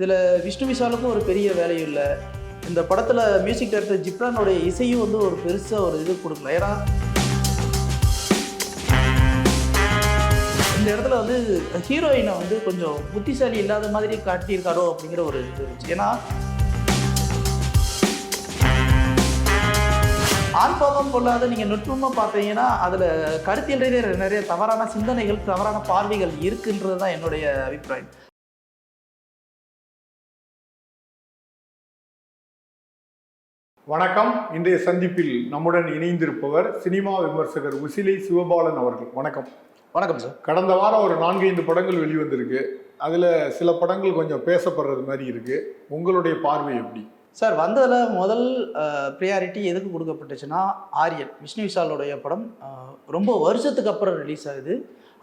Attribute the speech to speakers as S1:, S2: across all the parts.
S1: இதில் விஷ்ணு விஷாலுக்கும் ஒரு பெரிய வேலையும் இல்லை. இந்த படத்தில் மியூசிக் டைரக்டர் ஜிப்ரானோடைய இசையும் வந்து ஒரு பெருசாக ஒரு இது கொடுக்கல. ஏன்னா இந்த இடத்துல வந்து ஹீரோயினை வந்து கொஞ்சம் புத்திசாலி இல்லாத மாதிரி காட்டியிருக்காரோ அப்படிங்கிற ஒரு இது இருந்துச்சு. ஏன்னா ஆண் பாவம் கொள்ளாத நீங்கள் நுட்பமாக பார்த்தீங்கன்னா அதில் கருத்தியல் நிறைய தவறான சிந்தனைகள் தவறான பார்வைகள் இருக்குன்றது தான் என்னுடைய அபிப்பிராயம்.
S2: வணக்கம். இன்றைய சந்திப்பில் நம்முடன் இணைந்திருப்பவர் சினிமா விமர்சகர் உசிலை சிவபாலன் அவர்கள். வணக்கம்.
S1: வணக்கம் சார்
S2: கடந்த வாரம் ஒரு நான்கைந்து படங்கள் வெளிவந்திருக்கு. அதில் சில படங்கள் கொஞ்சம் பேசப்படுறது மாதிரி இருக்கு. உங்களுடைய பார்வை எப்படி?
S1: சார் வந்ததில் முதல் ப்ரியாரிட்டி எதுக்கு கொடுக்கப்பட்டுச்சுன்னா ஆரியன் விஷ்ணு விஷாலுடைய படம். ரொம்ப வருஷத்துக்கு அப்புறம் ரிலீஸ் ஆகுது.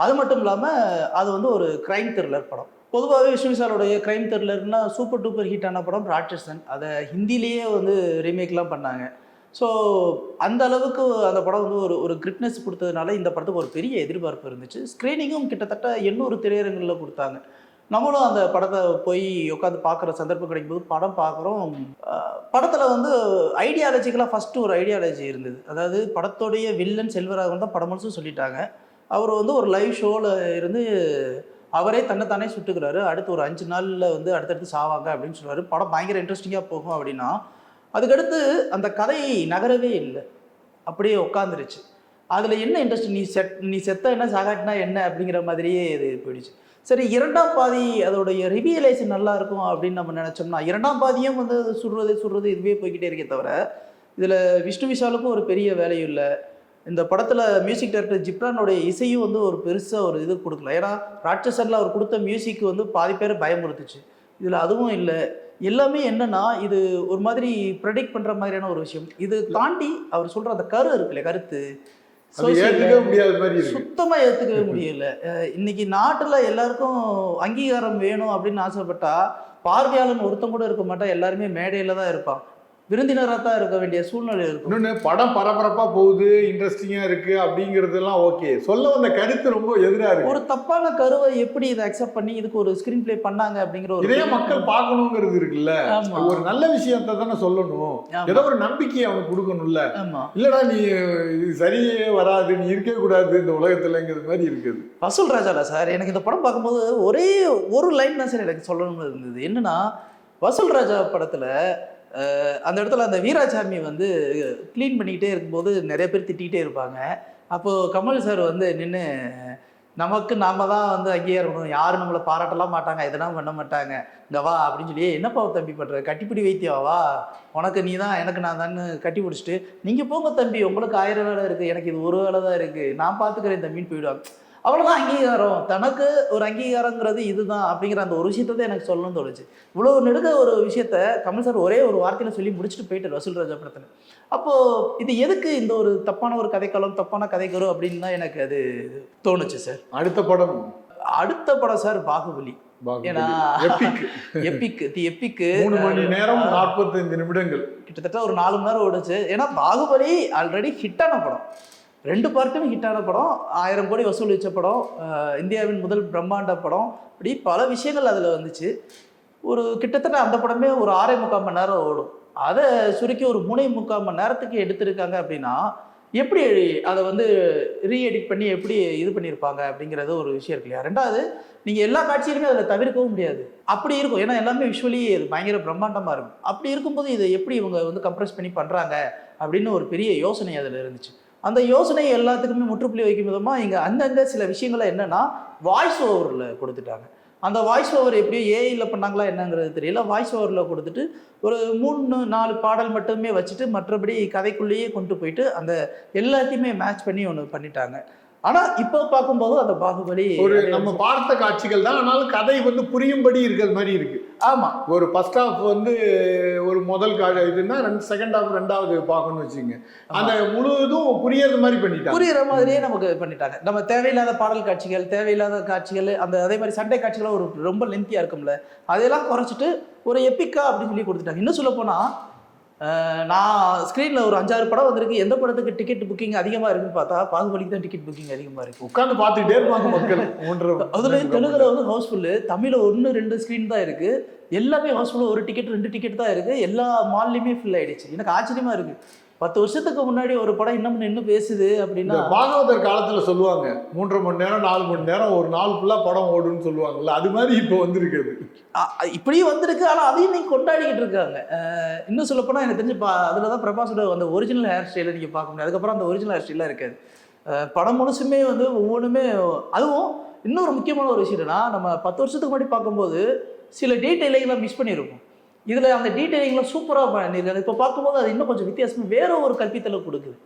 S1: அது மட்டும் இல்லாமல் அது வந்து ஒரு கிரைம் த்ரில்லர் படம். பொதுவாகவே விஷ்ணு க்ரைம் கிரைம் த்ரில்லர்னா சூப்பர் டூப்பர் ஹிட்டான படம் ராட்சசன். அதை ஹிந்திலேயே வந்து ரீமேக்லாம் பண்ணாங்க. ஸோ அந்த அளவுக்கு அந்த படம் வந்து ஒரு ஒரு கிரிப்னஸ் கொடுத்ததுனால இந்த படத்துக்கு ஒரு பெரிய எதிர்பார்ப்பு இருந்துச்சு. ஸ்க்ரீனிங்கும் கிட்டத்தட்ட எண்ணூறு திரையரங்களில் கொடுத்தாங்க. நம்மளும் அந்த படத்தை போய் உட்காந்து பார்க்குற சந்தர்ப்பம் கிடைக்கும்போது படம் பார்க்குறோம். படத்தில் வந்து ஐடியாலஜிக்கலாக ஃபஸ்ட்டு ஒரு ஐடியாலஜி இருந்தது. அதாவது படத்தோடைய வில்லன் செல்வராகவன் தான் படம் முழுசும் சொல்லிட்டாங்க. அவர் வந்து ஒரு லைவ் ஷோவில் இருந்து அவரே தன்னைத்தானே சுட்டுக்கிறாரு. அடுத்து ஒரு அஞ்சு நாளில் வந்து அடுத்தடுத்து சாவாங்க அப்படின்னு சொல்லுவார் படம் பயங்கர இன்ட்ரெஸ்டிங்காக போகும் அப்படின்னா அதுக்கடுத்து அந்த கதை நகரவே இல்லை. அப்படியே உட்காந்துருச்சு அதில் என்ன இன்ட்ரெஸ்ட் நீ செட் நீ செத்த என்ன சாகாட்டினா என்ன அப்படிங்கிற மாதிரியே இது போயிடுச்சு. சரி இரண்டாம் பாதி அதோடைய ரிவியலைசேஷன் நல்லா இருக்கும் அப்படின்னு நம்ம நினச்சோம்னா இரண்டாம் பாதியும் வந்து சுடுறது சுடுறது இதுவே போய்கிட்டே இருக்கே தவிர இதில் விஷ்ணு விஷாலுக்கும் ஒரு பெரிய வேலையும் இல்லை. இந்த படத்தில் மியூசிக் டைரக்டர் ஜிப்ரானோடைய இசையும் வந்து ஒரு பெருசாக ஒரு இது கொடுக்கல. ஏன்னா ராட்சசனில் அவர் கொடுத்த மியூசிக் வந்து பாதி பேரை பயமுறுத்துச்சு. இதில் அதுவும் இல்லை. எல்லாமே என்னன்னா இது ஒரு மாதிரி ப்ரெடிக்ட் பண்ணுற மாதிரியான ஒரு விஷயம். இது தாண்டி அவர் சொல்கிற அந்த கரு இருக்குல்ல கருத்து.
S2: அது
S1: social-
S2: ஏற்றுக்க முடியாத மாதிரி இருக்கு.
S1: சுத்தமா ஏத்துக்கவே முடியல. இன்னைக்கு நாட்டுல எல்லாருக்கும் அங்கீகாரம் வேணும் அப்படின்னு ஆசைப்பட்டா பார்வையாளன் ஒருத்தன் கூட இருக்க மாட்டா எல்லாருமே மேடையில தான் இருப்பான். விருந்தினராக தான் இருக்க வேண்டிய சூழ்நிலை இருக்கும்.
S2: இன்னொன்று படம் பரபரப்பாக போகுது இன்ட்ரெஸ்டிங்காக இருக்கு அப்படிங்கிறதெல்லாம் ஓகே சொல்ல வந்த கருத்து ரொம்ப எதிராக இருக்கு.
S1: ஒரு தப்பான கருவை எப்படி இதை அக்செப்ட் பண்ணி இதுக்கு ஒரு ஸ்கிரீன் ப்ளே பண்ணாங்க அப்படிங்கிற ஒரு
S2: இதே மக்கள் பார்க்கணுங்கிறது இருக்குல்ல. ஒரு நல்ல விஷயத்தை தானே சொல்லணும். ஏதோ ஒரு நம்பிக்கையை அவனுக்கு கொடுக்கணும்ல. இல்லடா நீ இது சரியே வராது நீ இருக்கவே கூடாது இந்த உலகத்துலங்கிறது மாதிரி இருக்குது.
S1: வசூல் ராஜால சார் எனக்கு இந்த படம் பார்க்கும்போது ஒரே ஒரு லைன் தான் சார் எனக்கு சொல்லணும்னு இருந்தது. என்னன்னா வசூல் ராஜா படத்தில் அந்த இடத்துல அந்த வீராசாமி வந்து க்ளீன் பண்ணிக்கிட்டே இருக்கும்போது நிறைய பேர் திட்டிகிட்டே இருப்பாங்க. அப்போது கமல் சார் வந்து நின்று நமக்கு நாம தான் வந்து அங்கேயே இருக்கணும் யாரும் நம்மளை பாராட்டலாம் மாட்டாங்க. எதனா பண்ண மாட்டாங்க. இந்த வா அப்படின்னு சொல்லி என்னப்பா தம்பி பண்ணுற கட்டிப்பிடி வைத்தியாவா? உனக்கு நீ தான் எனக்கு நான் தான்னு கட்டி பிடிச்சிட்டு நீங்கள் போங்க தம்பி. உங்களுக்கு ஆயிரம் வேலை இருக்குது எனக்கு இது ஒரு வேலை தான் இருக்குது நான் பார்த்துக்கிறேன் தம்பின்னு போயிடுவாங்க. அவ்வளோதான் அங்கீகாரம். தனக்கு ஒரு அங்கீகாரங்கிறது இதுதான் அப்படிங்கிற அந்த ஒரு விஷயத்தை தான் எனக்கு சொல்லணும்னு தோணுச்சு. இவ்வளோ நெடுக ஒரு விஷயத்த கமல் சார் ஒரே ஒரு வார்த்தையில் சொல்லி முடிச்சுட்டு போயிட்டார் வசூல் ராஜா படத்தில் அப்போது இது எதுக்கு இந்த ஒரு தப்பான ஒரு கதைக்களம் தப்பான கதைக்கரு அப்படின்னு தான் எனக்கு அது தோணுச்சு சார்.
S2: அடுத்த படம்.
S1: அடுத்த படம் சார் பாகுபலி.
S2: மூணு மணி நேரம் நாற்பத்தைந்து நிமிடங்கள்.
S1: கிட்டத்தட்ட ஒரு நாலு மணி நேரம் ஓடுச்சு. ஏன்னா பாகுபலி ஆல்ரெடி ஹிட்டான படம். ரெண்டு பார்ட்டும் ஹிட்டான படம். ஆயிரம் கோடி வசூல் வச்ச படம். இந்தியாவின் முதல் பிரம்மாண்ட படம். இப்படி பல விஷயங்கள் அதில் வந்துச்சு. ஒரு கிட்டத்தட்ட அந்த படமே ஒரு ஆறே முக்கால் மணி நேரம் ஓடும். அதை சுருக்கி ஒரு மூணே முக்கால் மணி நேரத்துக்கு எடுத்திருக்காங்க அப்படின்னா எப்படி அதை வந்து ரீஎடிட் பண்ணி எப்படி இது பண்ணியிருப்பாங்க அப்படிங்கிறது ஒரு விஷயம் இருக்கு இல்லையா? ரெண்டாவது நீங்கள் எல்லா காட்சியிலுமே அதில் தவிர்க்கவும் முடியாது. அப்படி இருக்கும். ஏன்னா எல்லாமே விஷுவலி அது பயங்கர பிரம்மாண்டமாக இருக்கும். அப்படி இருக்கும்போது இதை எப்படி இவங்க வந்து கம்ப்ரஸ் பண்ணி பண்ணுறாங்க அப்படின்னு ஒரு பெரிய யோசனை அதில் இருந்துச்சு. அந்த யோசனை எல்லாத்துக்குமே முற்றுப்புள்ளி வைக்கும் விதமாக இங்கே அந்தந்த சில விஷயங்களை என்னென்னா வாய்ஸ் ஓவரில் கொடுத்துட்டாங்க. அந்த வாய்ஸ் ஓவர் எப்படியோ ஏஐயில் பண்ணாங்களா என்னங்கிறது தெரியல. வாய்ஸ் ஓவரில் கொடுத்துட்டு ஒரு மூணு நாலு பாடல் மட்டுமே வச்சுட்டு மற்றபடி கதைக்குள்ளேயே கொண்டு போயிட்டு அந்த எல்லாத்தையுமே மேட்ச் பண்ணி ஒன்று பண்ணிட்டாங்க. ஆனால் இப்போ பார்க்கும்போது அந்த பாகுபலி
S2: ஒரு நம்ம பார்த்த காட்சிகள் தான் ஆனாலும் கதை வந்து புரியும்படி இருக்கிறது மாதிரி இருக்கு.
S1: ஆமாம்
S2: ஒரு ஃபர்ஸ்ட் ஹாஃப் வந்து ஒரு முதல் கா இதுன்னா ரெண்டு செகண்ட் ஹாஃப் ரெண்டாவது பார்க்கணும்னு வச்சுங்க அந்த முழுவதும் புரியறது மாதிரி பண்ணிட்டாங்க.
S1: புரியுற மாதிரியே நமக்கு பண்ணிட்டாங்க. நம்ம தேவையில்லாத பாடல் காட்சிகள் தேவையில்லாத காட்சிகள் அந்த அதே மாதிரி சண்டை காட்சிகள் ஒரு ரொம்ப லென்த்தியாக இருக்கும்ல அதையெல்லாம் குறைச்சிட்டு ஒரு எப்பிக்கா அப்படின்னு சொல்லி கொடுத்துட்டாங்க. இன்னும் சொல்ல அஹ் நான் ஸ்க்ரீனில் ஒரு அஞ்சாறு படம் வந்திருக்கு. எந்த படத்துக்கு டிக்கெட் புக்கிங் அதிகமாக இருக்குன்னு பார்த்தா பாகுபலிக்கு தான் டிக்கெட் புக்கிங் அதிகமாக இருக்கு.
S2: உட்கார்ந்து பார்த்துக்கிட்டே இருப்பாங்க மக்கள். மூன்றரை
S1: அதுலேயும் தெலுங்குல வந்து ஹவுஸ்ஃபுல்லு தமிழில் ஒன்று ரெண்டு ஸ்க்ரீன் தான் இருக்கு. எல்லாமே ஹவுஸ்ஃபுல்லு ஒரு டிக்கெட் ரெண்டு டிக்கெட் தான் இருக்கு. எல்லா மால்லையுமே ஃபில் ஆயிடுச்சு. எனக்கு ஆச்சரியமா இருக்கு. பத்து வருஷத்துக்கு முன்னாடி ஒரு படம் இன்னும் நின்று பேசுது அப்படின்னா
S2: பாகவதர் காலத்துல சொல்லுவாங்க மூன்றரை மணி நேரம் நாலு மணி நேரம் ஒரு நாள் ஃபுல்லா படம் ஓடுன்னு சொல்லுவாங்கல்ல அது மாதிரி இப்போ வந்திருக்குது.
S1: இப்படியும் வந்திருக்கு ஆனால் அதையும் நீங்க கொண்டாடிக்கிட்டு இருக்காங்க. இன்னும் சொல்லப்போனால் எனக்கு தெரிஞ்சு பா அதில் தான் பிரபாஸோட அந்த ஒரிஜினல் ஹேர் ஸ்டைலை நீங்கள் பார்க்க முடியாது அதுக்கப்புறம் அந்த ஒரிஜினல் ஹேர் ஸ்டைலாக இருக்காது. படம் முழுசுமே வந்து ஒவ்வொன்றுமே அதுவும் இன்னொரு முக்கியமான ஒரு விஷயம் என்னன்னா நம்ம பத்து வருஷத்துக்கு முன்னாடி பார்க்கும்போது சில டீட்டெயிலிங்லாம் மிஸ் பண்ணியிருப்போம். இதில் அந்த டீட்டெயிலிங்லாம் சூப்பராக பண்ணியிருக்காங்க இப்போ பார்க்கும்போது அது இன்னும் கொஞ்சம் வித்தியாசமா வேற ஒரு கல்பித்தலை கொடுக்குது.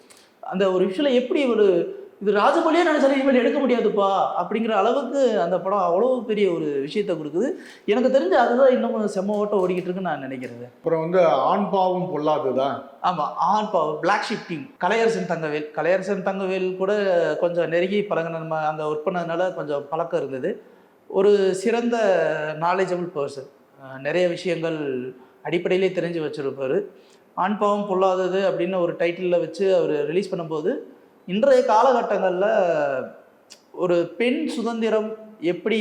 S1: அந்த ஒரு விஷயம் எப்படி ஒரு இது ராஜமொழியே நினைச்சாலும் இனிமேல் எடுக்க முடியாதுப்பா அப்படிங்கிற அளவுக்கு அந்த படம் அவ்வளோ பெரிய ஒரு விஷயத்தை கொடுக்குது. எனக்கு தெரிஞ்சு அதுதான் இன்னமும் செம்ம ஓட்டம் ஓடிக்கிட்டு இருக்குன்னு நான் நினைக்கிறது.
S2: அப்புறம் வந்து ஆண் பாவம் பொல்லாததான்
S1: ஆமாம் ஆன் பா black sheep team Kalaiyarasan Thangavel. Kalaiyarasan Thangavel கூட கொஞ்சம் நெருங்கி பழகின நம்ம அங்கே ஒர்க் பண்ணதுனால கொஞ்சம் பழக்கம் இருந்தது. ஒரு சிறந்த நாலேஜபிள் பர்சன் நிறைய விஷயங்கள் அடிப்படையிலே தெரிஞ்சு வச்சுருப்பார். ஆண் பாவம் பொல்லாதது அப்படின்னு ஒரு டைட்டிலில் வச்சு அவர் ரிலீஸ் பண்ணும்போது இன்றைய காலகட்டங்களில் ஒரு பெண் சுதந்திரம் எப்படி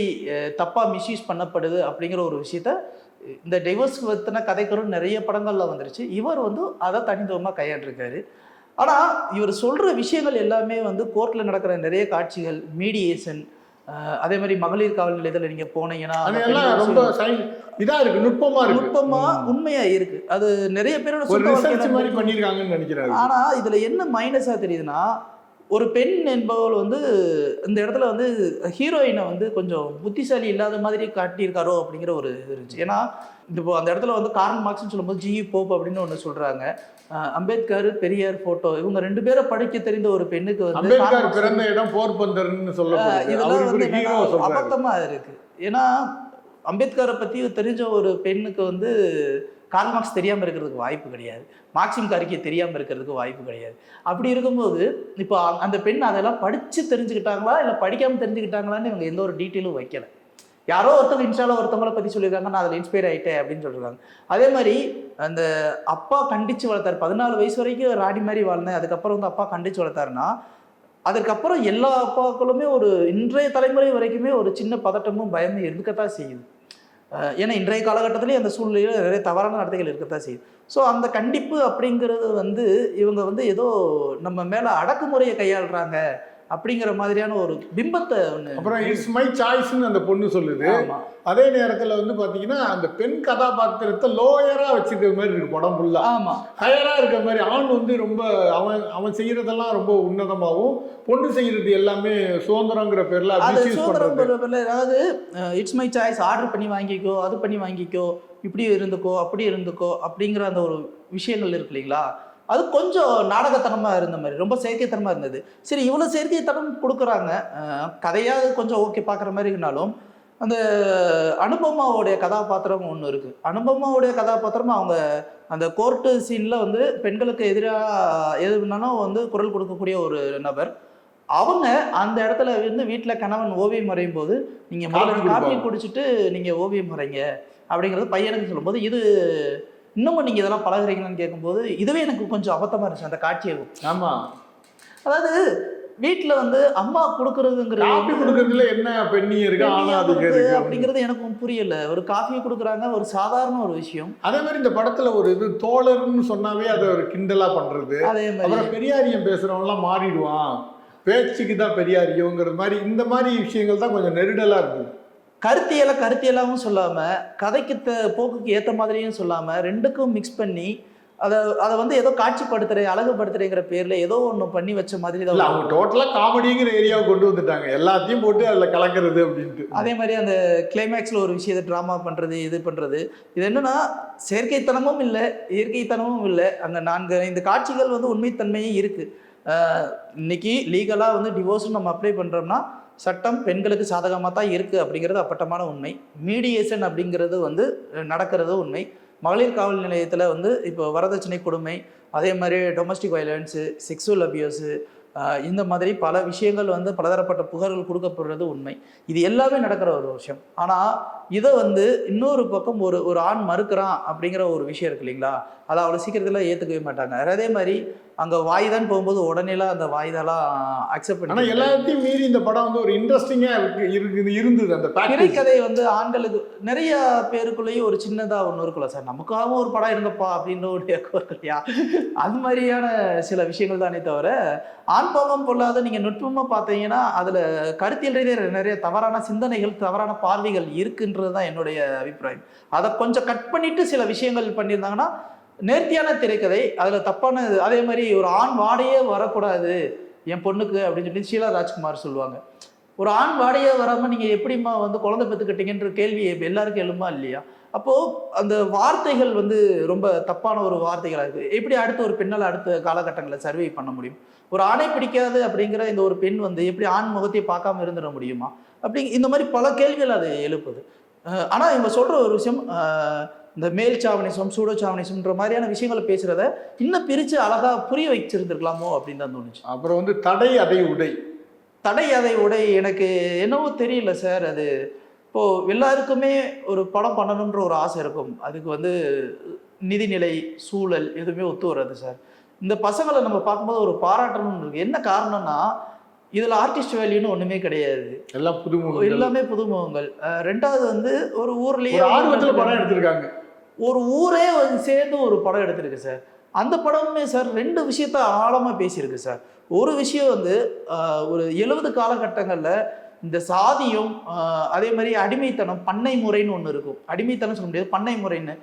S1: தப்பாக மிஸ்யூஸ் பண்ணப்படுது அப்படிங்கிற ஒரு விஷயத்த இந்த டைவர்ஸ் பற்றின கதைகளும் நிறைய படங்களில் வந்துருச்சு. இவர் வந்து அதை தனித்துவமாக கையாண்டிருக்காரு. ஆனால் இவர் சொல்கிற விஷயங்கள் எல்லாமே வந்து கோர்ட்டில் நடக்கிற நிறைய காட்சிகள் மீடியேஷன் அதே மாதிரி மகளிர் காவல் நிலையத்தில் நீங்கள் போனீங்கன்னா
S2: ரொம்ப இதா இருக்கு நுட்பமா இருக்கு.
S1: நுட்பமா உண்மையா இருக்கு. அது நிறைய பேரோட
S2: மாதிரி பண்ணிருக்காங்கன்னு நினைக்கிறாரு
S1: ஆனா இதுல என்ன மைனஸா தெரியுதுன்னா ஒரு பெண் என்பவள் வந்து இந்த இடத்துல வந்து ஹீரோயினை வந்து கொஞ்சம் புத்திசாலி இல்லாத மாதிரி காட்டியிருக்காரோ அப்படிங்கிற ஒரு இது இருந்துச்சு. ஏன்னா இப்போ அந்த இடத்துல வந்து கார்ல் மார்க்ஸ்னு சொல்லும்போது ஜி போப் அப்படின்னு ஒன்று சொல்றாங்க. அஹ் அம்பேத்கர் பெரியார் போட்டோ இவங்க ரெண்டு பேரை படிக்க தெரிந்த ஒரு பெண்ணுக்கு வந்து
S2: பிறந்த இடம் போர்பந்தர்னு சொல்லப்படுது.
S1: இதெல்லாம் வந்து
S2: ஒரு ஹீரோ
S1: என்னன்னா
S2: சொல்றாரு.
S1: அபத்தமா இருக்கு. ஏன்னா அம்பேத்கரை பத்தி தெரிஞ்ச ஒரு பெண்ணுக்கு வந்து கார்ல் மார்க்ஸ் தெரியாமல் இருக்கிறதுக்கு வாய்ப்பு கிடையாது. மார்க்சிம் காரிக்கை தெரியாமல் இருக்கிறதுக்கு வாய்ப்பு கிடையாது. அப்படி இருக்கும்போது இப்போ அந்த பெண் அதெல்லாம் படித்து தெரிஞ்சுக்கிட்டாங்களா? இல்லை படிக்காமல் தெரிஞ்சுக்கிட்டாங்களான்னு இவங்க எந்த ஒரு டீட்டெயிலும் வைக்கலை. யாரோ ஒருத்தவங்க இன்ஸ்டாவில் ஒருத்தவங்கள பற்றி சொல்லியிருக்காங்க நான் அதில் இன்ஸ்பயர் ஆகிட்டேன் அப்படின்னு சொல்லியிருக்காங்க அதே மாதிரி அந்த அப்பா கண்டித்து வளர்த்தாரு. பதினாலு வயசு வரைக்கும் ராடி மாதிரி வாழ்ந்தேன். அதுக்கப்புறம் வந்து அப்பா கண்டித்து வளர்த்தாருன்னா அதற்கப்புறம் எல்லா அப்பாக்களுமே ஒரு இன்றைய தலைமுறை வரைக்குமே ஒரு சின்ன பதட்டமும் பயமும் இருக்கத்தான் செய்யுது. ஏன்னா இன்றைய காலகட்டத்திலேயே அந்த சூழ்நிலையில் நிறைய தவறான நடத்தைகள் இருக்கத்தான் செய்யுது. ஸோ அந்த கண்டிப்பு அப்படிங்கிறது வந்து இவங்க வந்து ஏதோ நம்ம மேலே அடக்குமுறையை கையாளுறாங்க. அப்படிங்கிற மாதிரியான ஒரு பிம்பத்தை ஒன்று
S2: அப்புறம் இட்ஸ் மை சாய்ஸ்னு அந்த பொண்ணு சொல்லுது. அதே நேரத்துல வந்து பாத்தீங்கன்னா அந்த பெண் கதாபாத்திரத்தை லோயரா வச்சிருக்கிற மாதிரி இருக்கு படம் ஃபுல்லா
S1: ஆமா.
S2: ஹையரா இருக்கிற மாதிரி ஆண் வந்து ரொம்ப அவன் அவன் செய்யறதெல்லாம் ரொம்ப உன்னதமாகவும் பொண்ணு செய்யறது எல்லாமே சுதந்திரங்கிற பேர்ல பண்றது.
S1: பெறுவதில்லை. அதாவது இட்ஸ் மை சாய்ஸ் ஆர்டர் பண்ணி வாங்கிக்கோ அது பண்ணி வாங்கிக்கோ இப்படி இருந்துக்கோ அப்படி இருந்துக்கோ அப்படிங்கிற அந்த ஒரு விஷயங்கள் இருக்கு இல்லைங்களா? அது கொஞ்சம் நாடகத்தனமா இருந்த மாதிரி ரொம்ப செயற்கைத்தனமா இருந்தது. சரி இவ்வளவு செயற்கைத்தனம் கொடுக்குறாங்க. கதையாவது கொஞ்சம் ஓகே பார்க்குற மாதிரி இருந்தாலும் அந்த அனுபமாவுடைய கதாபாத்திரம் ஒன்று இருக்கு. அனுபமாவுடைய கதாபாத்திரம் அவங்க அந்த கோர்ட்டு சீன்ல வந்து பெண்களுக்கு எதிராக எது வேணாலும் வந்து குரல் கொடுக்கக்கூடிய ஒரு நபர். அவங்க அந்த இடத்துல வந்து வீட்டில் கணவன் ஓவியம் வரையும் போது நீங்கள்
S2: காப்பி.
S1: குடிச்சிட்டு நீங்கள் ஓவியம் வரைங்க. அப்படிங்கிறது பையனுக்கு சொல்லும்போது இது இன்னமும் நீங்கள் இதெல்லாம் பழகுறீங்களான்னு கேட்கும்போது இதுவே எனக்கு கொஞ்சம் அபத்தமாக இருந்துச்சு அந்த காட்சியை.
S2: ஆமா.
S1: அதாவது வீட்டில் வந்து அம்மா கொடுக்கறதுங்கிறது
S2: கொடுக்கறதுல என்ன பெண்ணி இருக்கு ஆனா அதுக்கு
S1: அப்படிங்கிறது எனக்கும் புரியல. ஒரு காஃபியை கொடுக்குறாங்க ஒரு சாதாரண ஒரு விஷயம்.
S2: அதே மாதிரி இந்த படத்துல ஒரு இது தோழர்னு சொன்னாவே அதை ஒரு கிண்டலா பண்றது.
S1: அதே மாதிரி.
S2: அப்புறம் பெரியாரியம் பேசுறவங்க எல்லாம் மாறிடுவான். பேச்சுக்கு தான் பெரியாரியங்கிறது மாதிரி இந்த மாதிரி விஷயங்கள் தான் கொஞ்சம் நெருடலா இருக்குது
S1: கருத்தியலை கருத்தியலாவும் சொல்லாம கதைக்கு த- போக்குக்கு ஏத்த மாதிரியும் சொல்லாம ரெண்டுக்கும் மிக்ஸ் பண்ணி அதை அதை வந்து ஏதோ காட்சிப்படுத்துறேன் அழகுபடுத்துறேங்கிற பேர்ல ஏதோ ஒண்ணு பண்ணி வச்ச மாதிரி தான்
S2: அவங்க டோட்டலா காமெடிங்கிற ஏரியாவை கொண்டு வந்துட்டாங்க. எல்லாத்தையும் போட்டு அதுல கலக்கிறது அப்படின்ட்டு.
S1: அதே மாதிரி அந்த கிளைமேக்ஸ்ல ஒரு விஷயத்தை ட்ராமா பண்றது இது பண்றது. இது என்னன்னா செயற்கைத்தனமும் இல்லை இயற்கைத்தனமும் இல்லை. அங்க நான்கு ஐந்து காட்சிகள் வந்து உண்மைத்தன்மையும் இருக்கு. ஆஹ் இன்னைக்கு லீகலா வந்து டிவோர்ஸ் நம்ம அப்ளை பண்றோம்னா சட்டம் பெண்களுக்கு சாதகமாக தான் இருக்குது அப்படிங்கிறது அப்பட்டமான உண்மை. மீடியேஷன் அப்படிங்கிறது வந்து நடக்கிறது உண்மை. மகளிர் காவல் நிலையத்தில் வந்து இப்போ வரதட்சணை கொடுமை அதே மாதிரி டொமஸ்டிக் வயலன்ஸு செக்ஸுவல் அபியூஸு இந்த மாதிரி பல விஷயங்கள் வந்து பலதரப்பட்ட புகார்கள் கொடுக்கப்படுறது உண்மை. இது எல்லாமே நடக்கிற ஒரு விஷயம். ஆனால் இதை வந்து இன்னொரு பக்கம் ஒரு ஒரு ஆண் மறுக்கிறான் அப்படிங்கிற ஒரு விஷயம் இருக்கு இல்லைங்களா? அதை அவ்வளோ சீக்கிரத்தில் ஏற்றுக்கவே மாட்டாங்க. அதே மாதிரி அங்கே வாய்தான் போகும்போது உடனேலாம் அந்த வாய்தெல்லாம் அக்செப்ட் பண்ணி
S2: எல்லாத்தையும் மீறி இந்த படம் வந்து ஒரு இன்ட்ரெஸ்டிங்கா இருக்கு இருக்குது இருந்தது அந்த
S1: திரைக்கதை வந்து ஆண்களுக்கு நிறைய பேருக்குள்ளேயும் ஒரு சின்னதா ஒன்று இருக்குல்ல சார். நமக்காகவும் ஒரு படம் இருங்கப்பா அப்படின்னு ஒரு இருக்கு இல்லையா? அது மாதிரியான சில விஷயங்கள் தானே தவிர ஆண் பாவம் பொல்லாத நீங்க நுட்பமா பார்த்தீங்கன்னா அதுல கருத்தியல் ரீதியாக நிறைய தவறான சிந்தனைகள் தவறான பார்வைகள் இருக்குன்றது தான் என்னுடைய அபிப்பிராயம். அதை கொஞ்சம் கட் பண்ணிட்டு சில விஷயங்கள் பண்ணியிருந்தாங்கன்னா நேர்த்தியான திரைக்கதை அதில் தப்பான அதே மாதிரி ஒரு ஆண் வாடையே வரக்கூடாது என் பொண்ணுக்கு அப்படின்னு சொல்லி ஷீலா ராஜ்குமார் சொல்லுவாங்க. ஒரு ஆண் வாடையே வராமல் நீங்கள் எப்படிம்மா வந்து குழந்தை பெற்றுக்கிட்டீங்கன்ற கேள்வி எல்லாருக்கும் எழுமா இல்லையா? அப்போது அந்த வார்த்தைகள் வந்து ரொம்ப தப்பான ஒரு வார்த்தைகளாக இருக்குது எப்படி அடுத்த ஒரு பெண்ணால் அடுத்த காலகட்டங்களில் சர்வே பண்ண முடியும்? ஒரு ஆணை பிடிக்காது அப்படிங்கிற இந்த ஒரு பெண் வந்து எப்படி ஆண் முகத்தை பார்க்காம இருந்துட முடியுமா? அப்படி இந்த மாதிரி பல கேள்விகள் அது எழுப்புது. ஆனால் இவங்க சொல்கிற ஒரு விஷயம் இந்த மேல் சாவணிசம் சூடோ சாவணிசம்ன்ற மாதிரியான விஷயங்களை பேசுறத இன்னும் பிரிச்சு அழகா புரிய வச்சிருந்துருக்கலாமோ அப்படின்னு தான் தோணுச்சு.
S2: அப்புறம் வந்து தடை அதை உடை.
S1: தடை அதை உடை எனக்கு என்னவோ தெரியல சார். அது இப்போ எல்லாருக்குமே ஒரு படம் பண்ணணுன்ற ஒரு ஆசை இருக்கும். அதுக்கு வந்து நிதிநிலை சூழல் எதுவுமே ஒத்து வராது சார். இந்த பசங்களை நம்ம பார்க்கும்போது ஒரு பாராட்டணும்னு இருக்கு. என்ன காரணம்னா இதுல ஆர்டிஸ்ட் வேல்யூன்னு ஒண்ணுமே கிடையாது.
S2: எல்லாம் புதுமுகங்கள்.
S1: எல்லாமே புதுமுகங்கள். ரெண்டாவது வந்து ஒரு ஊர்லயே
S2: ஆர்வத்துல படம் எடுத்திருக்காங்க.
S1: ஒரு ஊரே வந்து சேர்ந்து ஒரு படம் எடுத்திருக்கு சார். அந்த படமுமே சார் ரெண்டு விஷயத்த ஆழமா பேசியிருக்கு சார். ஒரு விஷயம் வந்து ஒரு எழுபது காலகட்டங்கள்ல இந்த சாதியும் அதே மாதிரி அடிமைத்தனம் பண்ணை முறைன்னு ஒன்று இருக்கும். அடிமைத்தனம் சொல்ல முடியாது பண்ணை முறைன்னு.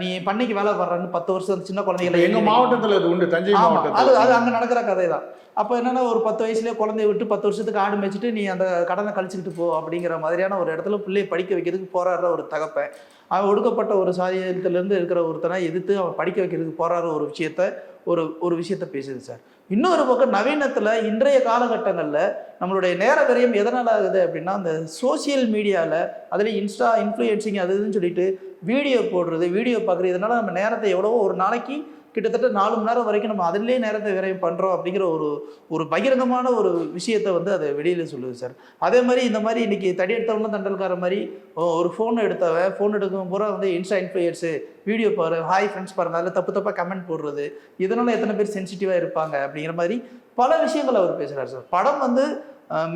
S1: நீ பண்ணைக்கு வேலை வர்றன்னு பத்து வருஷம் சின்ன குழந்தைகளை
S2: எங்க மாவட்டத்துல அது உண்டு தஞ்சை
S1: ஆமா அது அது அங்க நடக்கிற கதை தான். அப்போ என்னன்னா ஒரு பத்து வயசுலயே குழந்தைய விட்டு பத்து வருஷத்துக்கு ஆடு மேய்ச்சிட்டு நீ அந்த கடனை கழிச்சுக்கிட்டு போ அப்படிங்கிற மாதிரியான ஒரு இடத்துல பிள்ளையை படிக்க வைக்கிறதுக்கு போராடுற ஒரு தகப்பன். அவன் ஒடுக்கப்பட்ட ஒரு சாதியத்திலேருந்து இருக்கிற ஒருத்தனை எதிர்த்து அவன் படிக்க வைக்கிறதுக்கு போராடுற ஒரு விஷயத்த ஒரு ஒரு விஷயத்த பேசுது சார். இன்னொரு பக்கம் நவீனத்தில் இன்றைய காலகட்டங்களில் நம்மளுடைய நேர விரயம் எதனால் ஆகுது அப்படின்னா அந்த சோஷியல் மீடியாவில் அதில் இன்ஸ்டா இன்ஃப்ளூயன்சிங் அது இதுன்னு சொல்லிட்டு வீடியோ போடுறது வீடியோ பார்க்குறது இதனால் நம்ம நேரத்தை எவ்வளவோ ஒரு நாளைக்கு கிட்டத்தட்ட நாலு மணி நேரம் வரைக்கும் நம்ம அதிலே நேரத்தை விரயம் பண்ணுறோம் அப்படிங்கிற ஒரு ஒரு பகிரங்கமான ஒரு விஷயத்தை வந்து அதை வெளியில் சொல்லுது சார். அதே மாதிரி இந்த மாதிரி இன்றைக்கி தடி எடுத்தவங்களும் தண்டல்கார மாதிரி ஓ, ஒரு ஃபோன் எடுத்தவன் ஃபோன் எடுக்கும் பூரா வந்து இன்ஸ்டா இன்ஃப்ளூயர்ஸு வீடியோ பாரு ஹாய் ஃப்ரெண்ட்ஸ் பாருங்க அதில் தப்பு தப்பாக கமெண்ட் போடுறது இதனால் எத்தனை பேர் சென்சிட்டிவாக இருப்பாங்க அப்படிங்கிற மாதிரி பல விஷயங்கள் அவர் பேசுகிறார் சார். படம் வந்து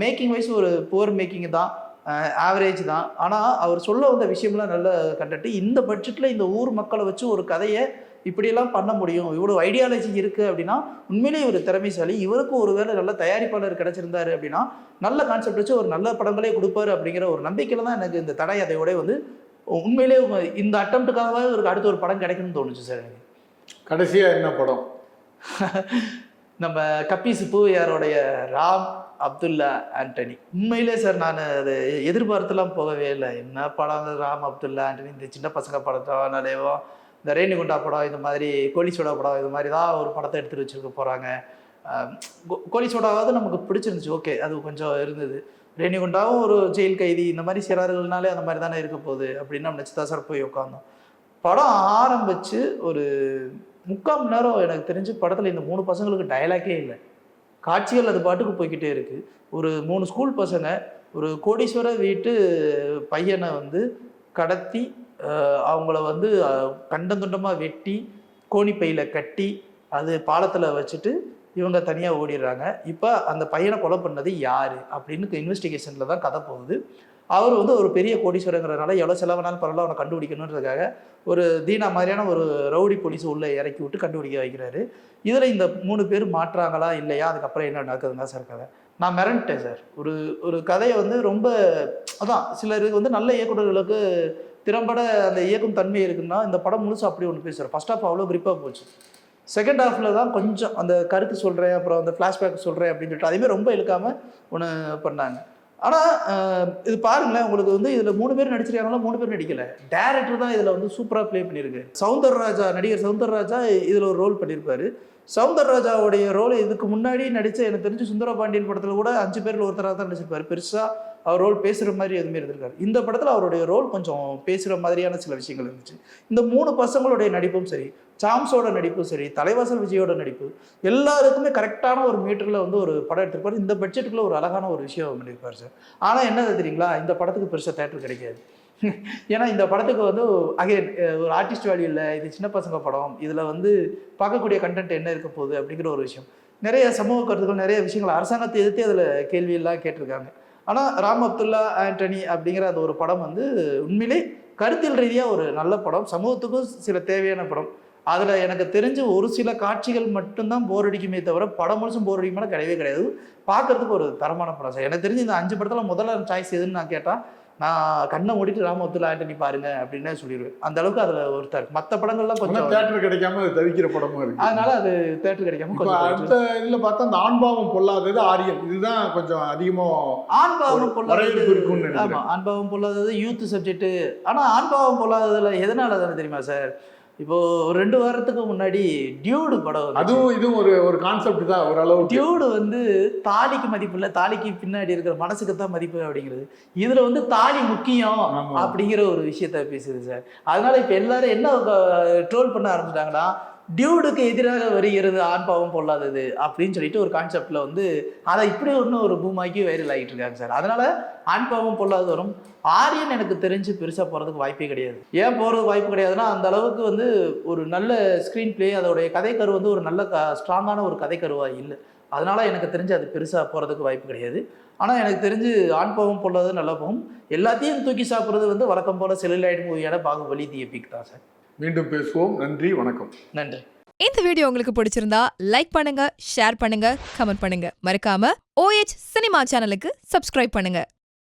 S1: மேக்கிங் வைஸ் ஒரு புவர் மேக்கிங் தான் ஆவரேஜ் தான். ஆனால் அவர் சொல்ல வந்த விஷயம்லாம் நல்ல கண்டுட்டு இந்த பட்ஜெட்டில் இந்த ஊர் மக்களை வச்சு ஒரு கதையை இப்படியெல்லாம் பண்ண முடியும். இவ்வளோ ஐடியாலஜி இருக்குது அப்படின்னா உண்மையிலேயே இவர் திறமைசாலி. இவருக்கு ஒரு வேளை நல்ல தயாரிப்பாளர் கிடைச்சிருந்தாரு அப்படின்னா நல்ல கான்செப்ட் வச்சு ஒரு நல்ல படங்களே கொடுப்பாரு அப்படிங்கிற ஒரு நம்பிக்கையில் தான் எனக்கு இந்த தடை அதையோட வந்து உண்மையிலேயே உங்க- இந்த அட்டம்ப்ட்டுக்காகவே இவருக்கு அடுத்த ஒரு படம் கிடைக்கும்னு தோணுச்சு சார் எனக்கு.
S2: கடைசியா என்ன படம்?
S1: நம்ம கப்பீசு பூவையாரோடைய ராம் அப்துல்லா ஆண்டனி. உண்மையிலே சார் நான் அது எதிர்பார்த்துலாம் போகவே இல்லை. என்ன படம் ராம் அப்துல்லா ஆண்டனி? இந்த சின்ன பசங்க படத்தோ நிறையவோ இந்த ரேணிகுண்டா படம் இந்த மாதிரி கோலி சோடா படம் இது மாதிரி தான் ஒரு படத்தை எடுத்து வச்சுருக்க போகிறாங்க கோலி நமக்கு பிடிச்சிருந்துச்சு. ஓகே அது கொஞ்சம் இருந்தது. ரேணிகுண்டாவும் ஒரு ஜெயில் கைதி இந்த மாதிரி சிறார்கள்னாலே அந்த மாதிரி தானே இருக்க போகுது அப்படின்னு நம்ம நினச்சி தான் சார் போய் உட்காந்தோம் படம் ஆரம்பித்து ஒரு முக்கால் மணி நேரம் எனக்கு தெரிஞ்சு படத்தில் இந்த மூணு பசங்களுக்கு டயலாக்கே இல்லை. காட்சிகள் அது பாட்டுக்கு போய்கிட்டே இருக்குது ஒரு மூணு ஸ்கூல் பசங்க ஒரு கோடீஸ்வர வீட்டு பையனை வந்து கடத்தி அவங்கள வந்து கண்டம் துண்டமாக வெட்டி கோணிப்பையில் கட்டி அது பாலத்தில் வச்சுட்டு இவங்க தனியாக ஓடிடுறாங்க. இப்போ அந்த பையனை கொலை பண்ணது யார்? அப்படின்னு இன்வெஸ்டிகேஷனில் தான் கதை போகுது. அவர் வந்து ஒரு பெரிய கோடீஸ்வரங்கிறதுனால எவ்வளோ செலவானாலும் பரவாயில்ல அவனை கண்டுபிடிக்கணுன்றதுக்காக ஒரு தீனா மாதிரியான ஒரு ரவுடி போலீஸ் உள்ளே இறக்கி விட்டு கண்டுபிடிக்க வைக்கிறாரு. இதில் இந்த மூணு பேர் மாற்றாங்களா இல்லையா? அதுக்கப்புறம் என்ன நடக்குதுன்னா சார் கதை? நான் மிரண்டேன் சார். ஒரு ஒரு கதையை வந்து ரொம்ப அதான் சிலருக்கு வந்து நல்ல இயக்குநர்களுக்கு திறம்பட அந்த இயக்கும் தன்மை இருக்குன்னா இந்த படம் முழுசு அப்படி ஒன்று பேசுகிறேன் ஃபர்ஸ்ட் ஆஃப் அவ்வளோ கிரிப்பாக போச்சு. செகண்ட் ஹாஃபில் தான் கொஞ்சம் அந்த கருத்து சொல்கிறேன் அப்புறம் அந்த ஃப்ளாஷ்பேக் சொல்கிறேன் அப்படின்னு சொல்லிட்டு அதையுமே ரொம்ப இழுக்காமல் ஒன்று பண்ணாங்க. ஆனால் இது பாருங்களேன் உங்களுக்கு வந்து இதில் மூணு பேர் நடிச்சிருக்காங்களா மூணு பேர் நடிக்கலை. டேரக்டர் தான் இதில் வந்து சூப்பராக ப்ளே பண்ணியிருக்கு. சவுந்தரராஜா நடிகர் சவுந்தரராஜா இதில் ஒரு ரோல் பண்ணியிருப்பார். சவுந்தரராஜாவுடைய ரோல் இதுக்கு முன்னாடி நடித்த எனக்கு தெரிஞ்சு சுந்தர பாண்டியன் படத்தில் கூட அஞ்சு பேரில் ஒருத்தராக தான் நடிச்சிருப்பார். பெருசாக அவர் ரோல் பேசுகிற மாதிரி எதுவுமே இருந்திருக்காரு. இந்த படத்தில் அவருடைய ரோல் கொஞ்சம் பேசுகிற மாதிரியான சில விஷயங்கள் இருந்துச்சு. இந்த மூணு பசங்களுடைய நடிப்பும் சரி சாம்ஸோட நடிப்பும் சரி தலைவாசல் விஜயோட நடிப்பு எல்லாருக்குமே கரெக்டான ஒரு மீட்டரில் வந்து ஒரு படம் எடுத்திருப்பார். இந்த பட்ஜெட்டுக்குள்ள ஒரு அழகான ஒரு விஷயம் பண்ணியிருப்பார் சார். ஆனால் என்ன தெரியுங்களா? இந்த படத்துக்கு பெருசாக தேட்டர் கிடைக்காது. ஏன்னா இந்த படத்துக்கு வந்து அகைன் ஒரு ஆர்டிஸ்ட் வேல்யூ இல்லை இது சின்ன பசங்க படம் இதில் வந்து பார்க்கக்கூடிய கண்டென்ட் என்ன இருக்க போகுது அப்படிங்கிற ஒரு விஷயம். நிறைய சமூக கருத்துக்கள் நிறைய விஷயங்கள் அரசாங்கத்தை எதிர்த்து அதில் கேள்வியெல்லாம் கேட்டிருக்காங்க. ஆனால் ராம் அப்துல்லா ஆண்டனி அப்படிங்கிற அந்த ஒரு படம் வந்து உண்மையிலே கருத்தியல் ரீதியாக ஒரு நல்ல படம். சமூகத்துக்கும் சில தேவையான படம். அதில் எனக்கு தெரிஞ்ச ஒரு சில காட்சிகள் மட்டும்தான் போர் அடிக்குமே தவிர படம் முழுசும் போர் அடிக்குமான கிடையவே கிடையாது. பார்க்கறதுக்கு ஒரு தரமான படம் சார். எனக்கு தெரிஞ்சு இந்த அஞ்சு படத்தில் முதல்ல சாய்ஸ் எதுன்னு நான் கேட்டால் நான் கண்ணை மூடிட்டு ராம அப்துல்லா ஆண்டனி பாருங்க அப்படின்னு சொல்லிடுவேன். அந்த அளவுக்கு அதில் ஒருத்தர் மற்ற படங்கள்லாம் கொஞ்சம்
S2: தேட்டர் கிடைக்காம தவிக்கிற படமும் இருக்கு.
S1: அதனால அது தேட்டர் கிடைக்காம கொஞ்சம்
S2: அடுத்த இதில் பார்த்தா அந்த ஆண்பாவம் பொல்லாதது ஆரியன். இதுதான் கொஞ்சம் அதிகமா
S1: ஆண்பாவம் பொல்லாதது. ஆமா ஆண்பாவம் பொல்லாதது யூத் சப்ஜெக்ட் ஆனா ஆண்பாவம் பொல்லாததுல எதனால தானே தெரியுமா சார்? இப்போ ஒரு ரெண்டு வாரத்துக்கு முன்னாடி டியூடு படம்.
S2: அதுவும் இதுவும் ஒரு ஒரு கான்செப்ட் தான் ஓரளவுக்கு
S1: டியூடு வந்து தாலிக்கு மதிப்பு இல்லை தாலிக்கு பின்னாடி இருக்கிற மனசுக்கு தான் மதிப்பு அப்படிங்கிறது இதுல வந்து தாலி முக்கியம். அப்படிங்கிற ஒரு விஷயத்த பேசுது சார் அதனால இப்ப எல்லாரும் என்ன ட்ரோல் பண்ண ஆரம்பிச்சிட்டாங்கன்னா டியூடுக்கு எதிராக வருகிறது ஆண்பாவம் பொல்லாதது அப்படின்னு சொல்லிட்டு ஒரு கான்செப்டில் வந்து அதை இப்படி ஒன்று ஒரு பூமாக்கி வைரல் ஆகிட்டு இருக்காங்க சார் அதனால ஆண் பாவம் பொல்லாதது வரும் ஆரியன் எனக்கு தெரிஞ்சு பெருசாக போகிறதுக்கு வாய்ப்பே கிடையாது. ஏன் போகிறதுக்கு வாய்ப்பு கிடையாதுன்னா அந்த அளவுக்கு வந்து ஒரு நல்ல ஸ்க்ரீன் பிளே அதோடைய கதைக்கரு வந்து ஒரு நல்ல க ஸ்ட்ராங்கான ஒரு கதைக்கருவாக இல்லை. அதனால எனக்கு தெரிஞ்சு அது பெருசாக போகிறதுக்கு வாய்ப்பு கிடையாது. ஆனால் எனக்கு தெரிஞ்சு ஆண் பாவம் பொல்லாதது நல்லா போகும். எல்லாத்தையும் தூக்கி சாப்பிட்றது வந்து வழக்கம் போல செல்லுலாய்டு மூவியான பாகுபலி தி எபிக் தான் சார்
S2: மீண்டும் பேசுவோம். நன்றி வணக்கம்.
S1: நன்றி.
S3: இந்த வீடியோ உங்களுக்கு பிடிச்சிருந்தா லைக் பண்ணுங்க ஷேர் பண்ணுங்க கமெண்ட் பண்ணுங்க. மறக்காம ஓஎச் சினிமா சேனலுக்கு சப்ஸ்கிரைப் பண்ணுங்க.